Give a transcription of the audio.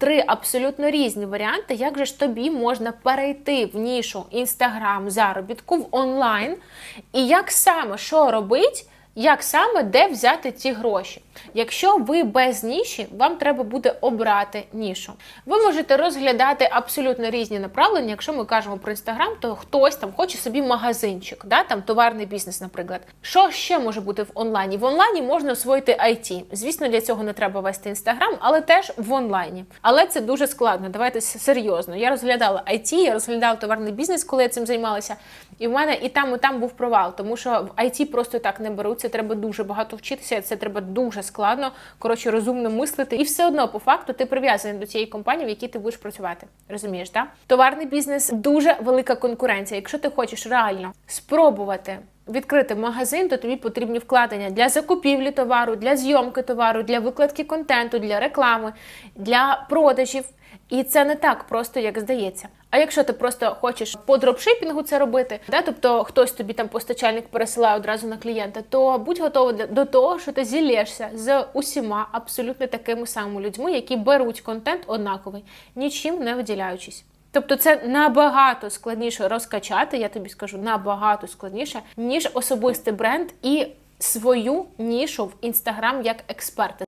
три абсолютно різні варіанти, як же ж тобі можна перейти в нішу інстаграм заробітку в онлайн, і як саме що робить. Як саме де взяти ці гроші? Якщо ви без ніші, вам треба буде обрати нішу. Ви можете розглядати абсолютно різні направлення. Якщо ми кажемо про інстаграм, то хтось там хоче собі магазинчик, да, там товарний бізнес, наприклад. Що ще може бути в онлайні? В онлайні можна освоїти IT. Звісно, для цього не треба вести інстаграм, але теж в онлайні. Але це дуже складно. Давайте серйозно. Я розглядала IT, я розглядала товарний бізнес, коли я цим займалася. І в мене і там, і там був провал, тому що в IT просто так не беруть. Треба дуже багато вчитися. Це треба дуже складно, коротше, розумно мислити. І все одно, по факту, ти прив'язаний до цієї компанії, в якій ти будеш працювати. Розумієш, так? Товарний бізнес дуже велика конкуренція. Якщо ти хочеш реально спробувати. Відкрити магазин, то тобі потрібні вкладення для закупівлі товару, для зйомки товару, для викладки контенту, для реклами, для продажів. І це не так просто, як здається. А якщо ти просто хочеш по дропшипінгу це робити, да, тобто хтось тобі там постачальник пересилає одразу на клієнта, то будь готовий до того, що ти зілєшся з усіма абсолютно такими самими людьми, які беруть контент однаковий, нічим не виділяючись. Тобто це набагато складніше розкачати, я тобі скажу, набагато складніше, ніж особистий бренд і свою нішу в інстаграм як експерта.